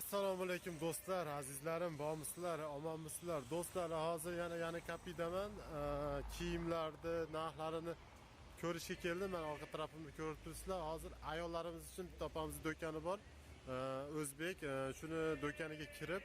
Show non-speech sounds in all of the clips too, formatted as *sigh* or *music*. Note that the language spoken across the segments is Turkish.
assalomu alaykum do'stlar azizlarim bormisizlar omonmisizlar do'stlar hozir yana yana kapidaman kiyimlarni narxlarini ko'rishga keldim man orqa tarafimda ko'rib turibsizlar hozir ayollarimiz uchun bitta opamizni do'koni bor e, o'zbek e, shuni do'koniga kirib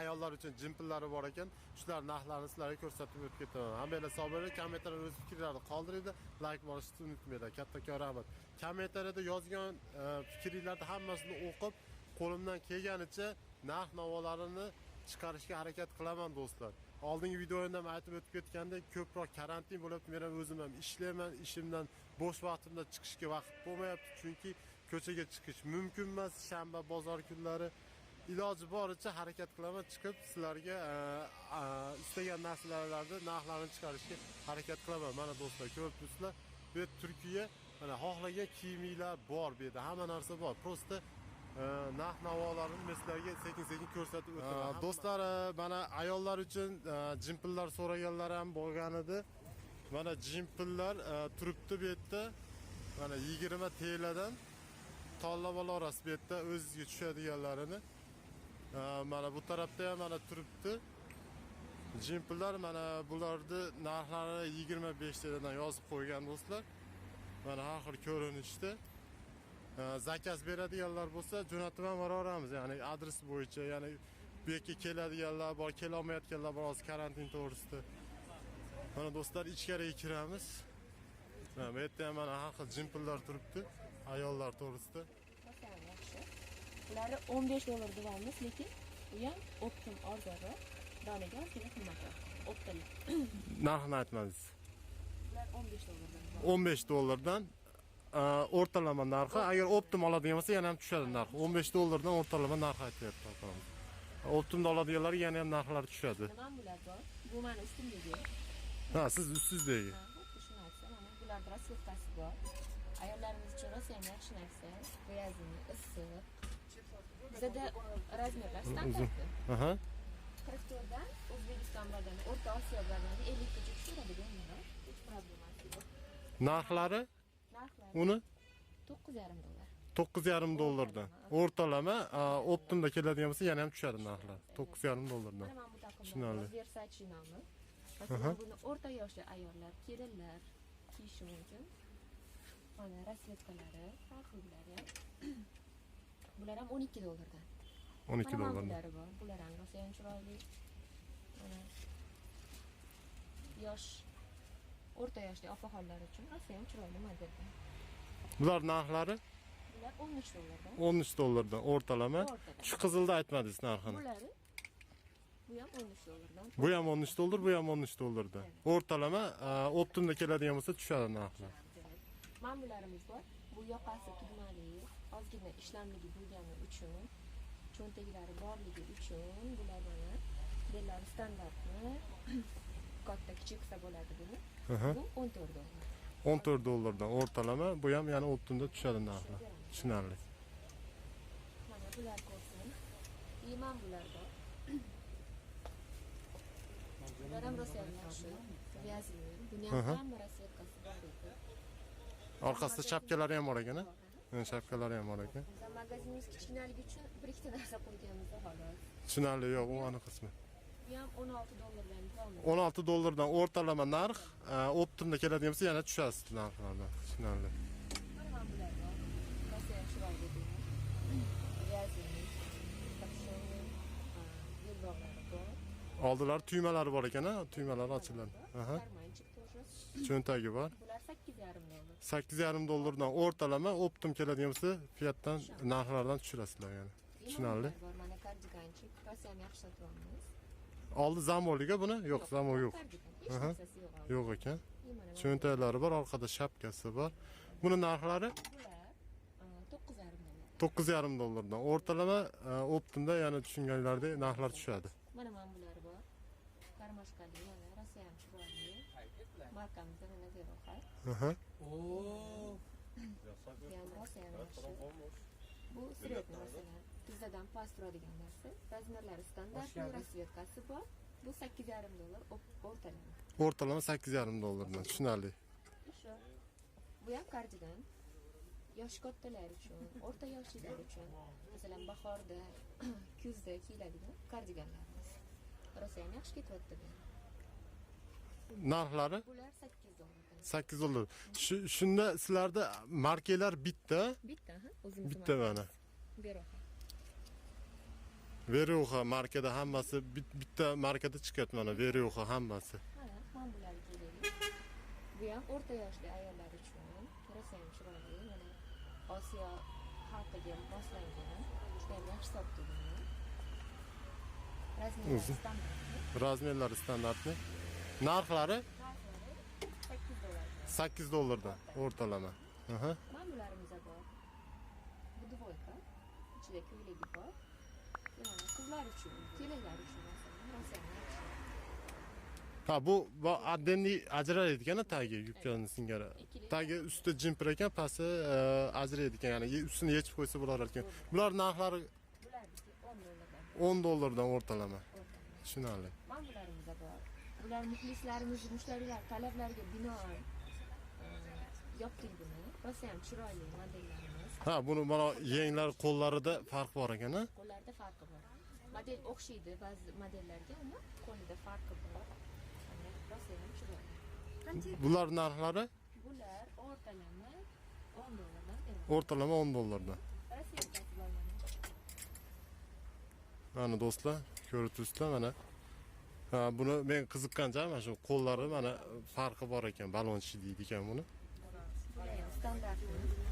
ayollar uchun jimpillari bor ekan shular narxlarini sizlarga ko'rsatib o'tib ketaman hammanglar sog' bo'linglar kommentariyada o'z fikrlaringizni qoldiringlar layk bosishni unutmanglar kattakon rahmat kommentariyada yozgan e, fikringlarni hammasini o'qib qo'limdan kelganicha narx navolarini chiqarishga harakat qilaman do'stlar. Oldingi videoyimda ham aytib o'tib ketgandek ko'proq karantin bo'lyapti men ham o'zim ham ishlayman ishimdan bo'sh vaqtimda chiqishga vaqt bo'lmayapti chunki ko'chaga chiqish mumkin emas shanba bozor kunlari. Iloji boricha harakat qilaman chiqib sizlarga e, e, istagan narsalarni narxlarini chiqarishga harakat qilaman. Mana do'stlar ko'rib turibsizlar bu yerda turkiya mana xohlagan kiyimlar bor bu yerda hamma narsa bor просто e, narx navolarini men sizlarga sekin sekin ko'rsatib o'taman do'stlar e, mana ayollar uchun e, jimpillar so'raganlar ham bo'lgan edi mana jimpillar e, turibdi bu yerda mana yigirma tladan tanlab olasiz bu yerda o'zizga tushadiganlarini Ee, mana bu tarafda ham mana turibdi jimpillar mana bularni narxlari 25 tadan yozib qo'ygan do'stlar. Mana har xil ko'rinishda Ee, zakaz beradiganlar bo'lsa jo'natib ham yuboramiz ya'ni adres bo'yicha ya'ni bu yerga keladiganlar bor kelolmayotganlar bor hozir karantin to'g'risida mana do'stlar ichkariga kiramiz bu yerda ham mana har xil jimpillar turibdi ayollar to'g'risida. Ularni 15 dollar deyapmiz, lekin u ham optim arzonroq, doniga ozgina qimmatroq. Optali. narxini aytmadingiz Ular 15 dollardan. 15 dollardan o'rtalama narxi agar optim oladigan bo'lsa yana ham tushadi narxi 15 dollardan o'rtalama narx aytyapti opamiz optimda oladiganlar yana ham narxlari tushadi Nima bular? Bu mani ustimdagi. ha siz ustingizdagi shuni aytsa, mana bularda rasvetkasi bor. Ayollarimiz uchun rosa ham yaxshi narsa. Gryazini, issiq. Bizada razmerlar standartda. aha 44 dan O'zbekiston brodani, O'rta Osiyo brodani 50 gacha tushiradigan bular. Hech problemasi yo'q. narxlari Narxlari uni 9,5 dollar. 9,5 dollardan o'rtalama optimda keladigan bo'lsa yana ham tushadi narxlar 9,5 dollardan Mana bu taqimlar Tushunarli. Masalan, buni o'rta yoshli ayollar, kelinlar kiyishi mumkin. Mana rasvetkalari, har xillari ham. Bular ham 12 dollardan. 12 Mana mana dollardan bor. Bular ham rosa ham chiroyli. Mana yosh o'rta yoshli opaxonlar uchun rosa ham chiroyli modelda. bular narxlari Bular 13 dollardan. 13 dollardan o'rtalama shu qizilda aytmadingiz narxini Bulari bu ham 13 dollardan. bu ham 13 dollar bu ham 13 dollardan o'rtalama e, optimda keladigan bo'lsa tushadi narxlar Ma'mullarimiz bor. Bu yoqasi tugmali, ozgina ishlamligi bo'lgani uchun, cho'ntaklari borligi uchun bular mana bellar standartni katta kichik qilsa bo'ladi buni. Bu 14 dollar. 14 dollardan o'rtalama bu ham yana optimda tushadi narxlar tushunarli Mana bular ko'rsin. Iymon bular bor. Bular ham rosa yaxshi. Vyazli. Buni ham hamma rasvetkasi bor edi. orqasida shapkalari ham bor ekan shapkalari ham bor ekan magazinimiz kichkinaligi uchun bir ikkita narsa qo'yganmiz xolos. tushunarli yo'q u aniq qismi 16 dollardan ortalama narx optimda keladigan bo'lsa yana tushasiz narxlarda tushunarli oldilari tuymalari bor ekan a tuymalari ochiladi cho'ntagi bor bular sakkiz yarim dollar. Sakkiz yarim dollardan o'rtalama optim keladigan bo'lsa fiyatdan narxlardan tushirasizlar ya'ni. Tushunarli mana kardiganchik rossiyani yaxshi sotyapmiz yo'q zamo yo'q Kardigan. Hech Aha. narsasi yo'q. hozir. yo'q ekan cho'ntaklari bor orqada shapkasi bor buni narxlari Bular e, 9,5 dollar. to'qqiz yarim dollardan o'rtalama e, optimda yana tushunganlaridek narxlar tushadi Mana mana bular bor. Karmashkali mana rosa ham chiroyli. Markamizda mana Zeroxat. Aha. Oo. Bu masalan. Bizdadan past turadigan narsa. Razmerlari standart, rasvetkasi bor. Bu. 8,5 dollar o- o'rtalama. o'rtalama sakkiz yarim dollardan tushunarli Shu. Bu ham kardigan. yoshi kattalar uchun o'rta yoshlilar uchun masalan bahorda *clears throat* kuzda kiyiladigan kardiganlarimiz rosa ham yaxshi ketyapti narxlari bular sakkiz dollardan 8 dollar Shu, shunda sizlarda markalar bitta bitta bitta mana beroqa Veruxa markada hammasi bit- bitta markada chiqadi mana Veruxa hammasi mana man bularni kelaylik bu ham o'rta yoshli ayollar uchun ham chiroyli mana osiyo xalqiga moslangan juda ham yaxshi topdi buni razmeri O'zi. standart razmerlari standartni narxlari narxlari sakkiz 8 dollardan o'rtalama. Aha. Mamularimiz bor. Bu dvoyka. Ichida ko'ylagi bor. Yani kızlar uçuyor, keleler uçuyor mesela. Nasıl Ha bu addenli tagi yuklanın singara. Tagi üstte jimpir ekan, pasti e, ajrar edikan, ya'ni ustini yechib qo'ysa bo'lar ekan. Bular narxlari 10 dollardan o'rtalama. Tushunarli. Mana bularimiz bor. Bular muxlislarimiz, mushtariylar talablariga binoan yapdik buni. Rosa ham chiroyli modellar ha buni mana yenglar qo'llarida farq bor ekan a Qo'llarda farqi bor. Model o'xshaydi ba'zi modellarga, ammo qo'lida farqi bor. Bular narxlari Bular o'rtalama 10 dollardan o'rtalama 10 dollardan mana do'stlar ko'rib turibsizlar mana ha buni men qiziqqan joyi mana shu qo'llari mana farqi bor ekan balonchi deydi ekan buni Standart.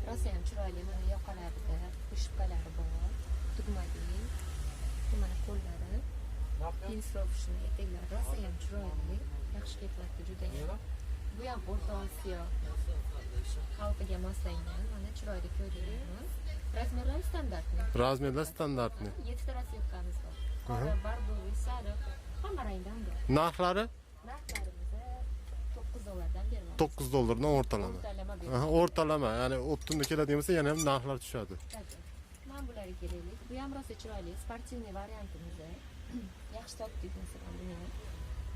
Rosa ham chiroyli. Mana yoqalarida pushkalari bor. Tugmali. Bu mana qo'llari. Pinsrofishni etaklari rosa ham chiroyli. Yaxshi ketyapti juda ham. Bu ham O'rta Osiyo xalqiga moslangan. Mana chiroyli ko'ylaklarimiz. Razmerlar standartmi? razmerlar standartni 7 ta rasyotkamiz bor. Qora, bardoviy, sariq, hamma rangdan bor. narxlari Narxlarimiz 9 dollardan beryapmiz. 9 dollardan o'rtalama O'rtalama Aha, beryapmiz. o'rtalama ya'ni optimda keladigan bo'lsa yana ham narxlar tushadi Mana bularga kelaylik. Bu ham rosa chiroyli, sportivniy variantimiz. *clears throat* Yaxshi topdik masalan buni.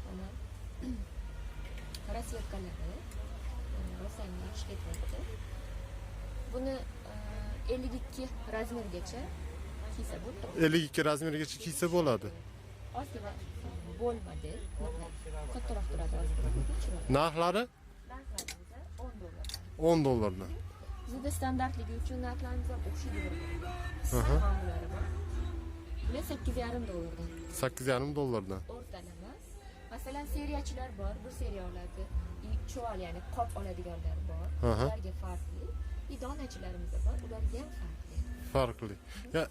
Mana *clears throat* rasvetkalari. Rosa ham yaxshi ketyapti. Buni e, 52 razmergacha kiysa bo'ladi. 52 razmergacha kiysa bo'ladi Ostiga bo'l model. Kattaroq turadi narxlari Narxlarimiz 10 dollar. 10 dollardan Bizda standartligi uchun narxlarimiz o'xshaydi bir-biriga. Aha. Ma'mullari bor. Bular 8,5 dollardan. 8,5 dollardan O'rtalama. Masalan, seriyachilar bor, bir seriya oladi. Chuval, ya'ni qop oladiganlar bor. Ularga farqli. I donachilarimiz bor, ularga ham farqli. farqli ya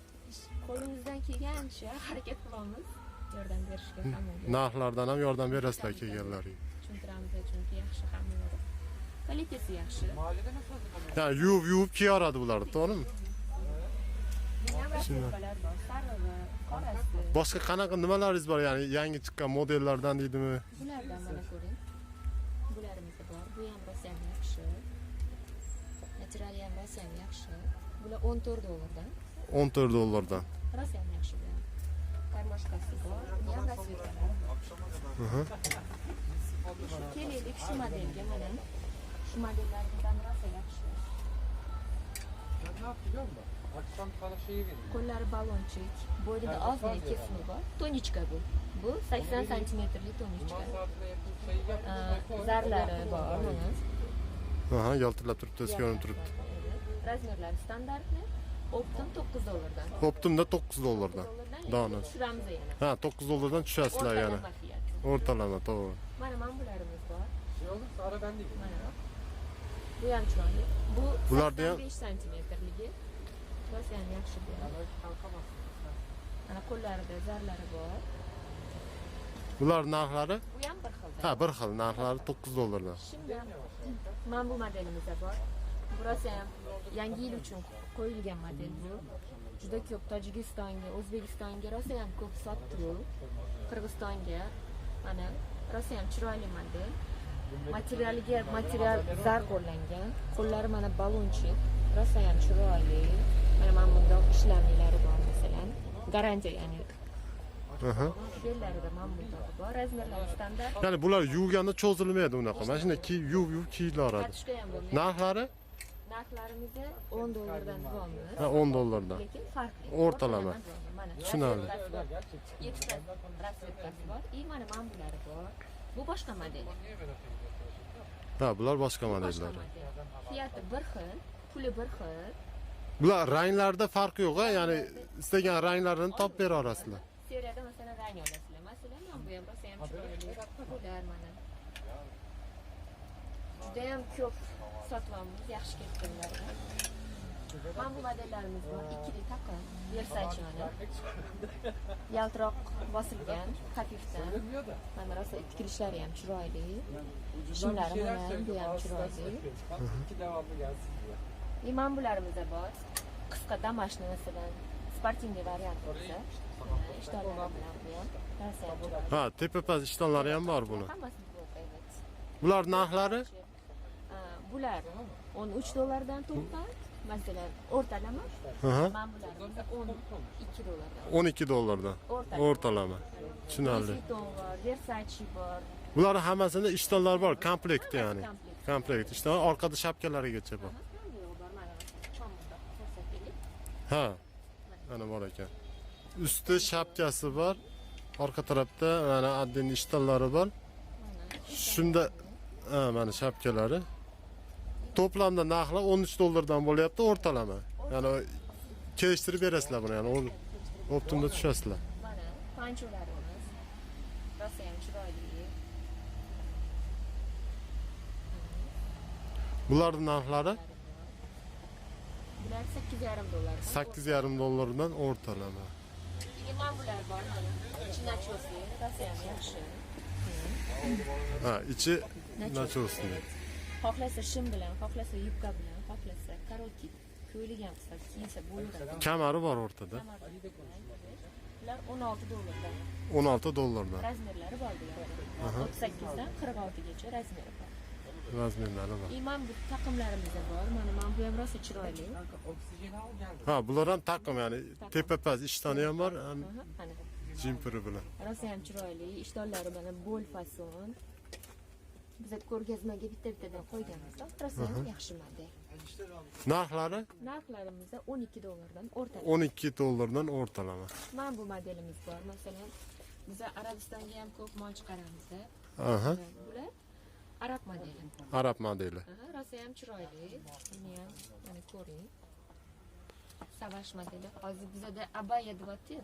Qo'limizdan kelgancha harakat qilamiz. Yordam berishga hammaga. narxlardan ham yordam berasizlar kelganlarga Tushuntiramiz, chunki yaxshi hammalar. Kalitasi yaxshi. ya'ni yuvib yuvib kiyoradi bularni to'g'rimi ham boshqa qanaqa nimalaringiz bor ya'ni yangi chiqqan modellardan deydimi Bulardan mana ko'ring. Bularimiz bor. Bu ham rosa ham yaxshi. Naturali ham rosa ham yaxshi. Bular 14 dollardan. 14 dollardan Rosa ham yaxshi bu ham. Karmoshkasi bor. Bu ham rasvetkalar bor. Shu kelaylik shu modelga mana. Shu modellardan rosa yaxshi. Ne yapacağım da? Akşam sana şeyi vereyim. Qo'llari balonchik. Bo'ynida ozgina kesimi bor. Tonichka bu. Bu 80 santimetrli tonichka. Cuma saatine yakın şey Zarlari bor mana. aha yaltirab turibdi ko'rinib turibdi Razmerlari standartli. Optim 9 dollardan. optimda 9 dollardan dollardan Donasi. tushiramiz yana. ha 9 dollardan tushasizlar yana O'rtalama fiyati. o'rtalama to'g'ri Mana mambularimiz bor. Şey olursa ara ben de. Mana. Bu ham chiroyli. Bu Bularda ham- 85 santimetrligi. Rosa ham yaxshi bu. ham. Belki kalkamazsın. Mana qo'llarida zarlari bor. bular narxlari Bu ham bir xil. ha bir xil narxlari 9 dollardan Shunda mana bu modelimiz bor. Bu rosa ham yangi yil uchun qo'yilgan model bu. Juda ko'p Tojikistonga, O'zbekistonga rosa ham ko'p sotdi. Qirg'izistonga mana rosa ham chiroyli model. Materialiga material zar qo'llangan. Qo'llari mana balonchik, rosa ham chiroyli. Mana mana bundoq ishlamlari bor masalan. Garantiya ya'ni bellarida mana bundoq bor. Razmerlari standart. ya'ni bular yuvganda cho'zilmaydi unaqa mana shunday kiy yuv yuv kiyilaveradi Kartochka ham bo'lmaydi. Narxlarimizni 10 dollardan bo'lamiz Ha 10 dollardan. lekin farqli O'rtalama. Tushunarli. yettita rasvetkasi bor и mana mana bulari bor bu boshqa model Ha bular boshqa modellar. model fiyati bir xil puli bir xil. Bular ranglarda farq yo'q, ha? ya'ni istagan ranglarini topib bera olasizlar. seriyada masalan rang olasizlar masalan mana bu ham rosa ham chiroyli bular mana judayam ko'p ruxsatlarımız yaxşı ketganlar. Mana bu modellarimiz bor. 2D taqa, Versace'ni. Yaltiroq bosilgan, xafifdan. Mana rosa tikilishlari ham chiroyli. Shimlari ham, bu ham chiroyli. Ikki davomli gaz. И mana bularimizda bor. Qisqa damashni masalan, sportivniy variant bo'lsa. Ha, tepa past ishtonlari ham bor buni. Bular narxlari? Bular 13 dollardan to'xtab masalan o'rtalama hı. mana bularimiz 12 dollardan 12 dollardan. o'rtalama. Tushunarli. Bor versace bor Bular hammasida ishtonlar bor, komplekt ya'ni. komplekt. Ishton orqada shapkalarigacha bor. Ha. Mana bor ekan. Usti shapkasi bor. Orqa tarafda mana addin ishtonlari bor. Shunda mana shapkalari. To'plamda narxlar 13 dollardan bo'lyapti o'rtalama. Ya'ni kelishtirib berasizlar buni, ya'ni optimda tushasizlar. mana pancholarimiz rosa ham chiroyli Bularning narxlari bular 8,5 dollar 8,5 dollardan o'rtalama. mana bular bor mana chinachosi rosa ham yaxshi Ha, ichi nachosni. Xohlasa shim bilan xohlasa yubka bilan xohlasa korotik ko'ylik ham qilsa kiysa bo'laveradi Kamari bor o'rtada. Bular 16 dollardan. 16 dollardan. Razmerlari bor bularda. 38 dan 46 gacha razmeri bor. Razmerlari bor. Imam bu taqimlarimiz bor. Mana mana bu ham rosa chiroyli. Ha, bular ham taqim ya'ni tepapaz ishtoni ham bor, Mana jimpiri bilan. rosa ham chiroyli. Ishtonlari mana bo'l fason. Biz ko'rgazmaga bitta-bittadan qo'yganmiz. Rosa ham yaxshi model. Narxlari Narxlarimiz 12 dollardan o'rtacha. 12 dollardan o'rtalama. Mana bu modelimiz bor. Masalan, biz Arabistonga ham ko'p mol chiqaramiz. Bular arab modeli. arab modeli. Rosa ham chiroyli. Buni ham mana ko'ring. Savash modeli. Hozir bizada abaya deyapti.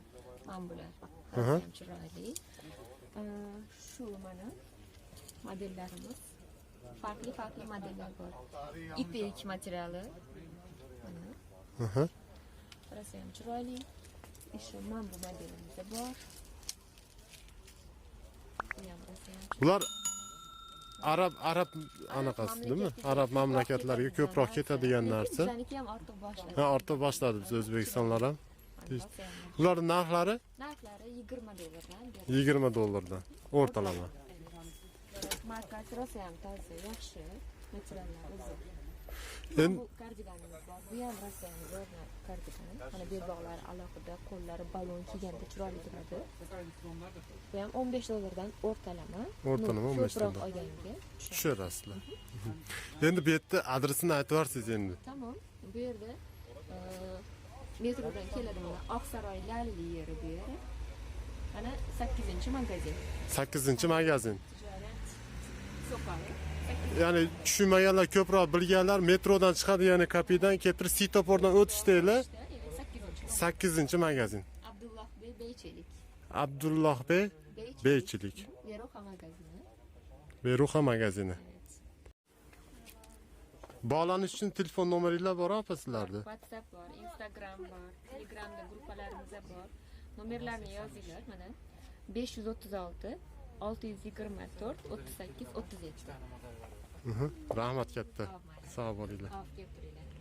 Mana bular. Ham chiroyli. Shu mana modellerimiz. Farklı farklı modeller var. İpek materyali. Hı hı. Burası hem chiroyli. İşte mambo modelimiz de var. Bular arab arab anaqasi deymi arab mamlakatlariga ko'proq ketadigan narsa ha ortib boshladi biz o'zbekistonlar ham ularni narxlari narxlari yigirma dollardan yigirma o'rtalama Rosa ham toza, yaxshi. Materiallari zo'r. Endi Bu kardiganimiz bor. Bu ham ham zo'r kardigan. Mana belbog'lari alohida, qo'llari balon kiyganda chiroyli turadi. Bu ham 15 dollardan o'rtalama. O'rtalama Uni 15 ko'proq dollar. olganga tushirasizlar. *laughs* Endi bu yerda adresini aytib yuborsiz endi. Tamam. Bu yerda e, metrodan keladi mana Oqsaroy Lalli yeri bu yeri. Mana 8-magazin. 8-magazin. Ya'ni tushunmaganlar ko'proq bilganlar metrodan chiqadi keltirib sitopordan o'tishdanglar. İşte, evet 8. 8 magazin. Abdullah Bey Beyçelik. Abdulloh bey Beyçelik. Beyçilik. Veroha magazini. Beruha magazini. Bog'lanish uchun telefon nomeringlar bor opa sizlarda? WhatsApp var, Instagram var, Telegram'da gruplarımız bor. Nomerlerini yazıyorlar mana. olti yuz yigirma to'rt o'ttiz sakkiz o'ttiz yetti. Mhmm, rahmat katta. Sog' bo'linglar.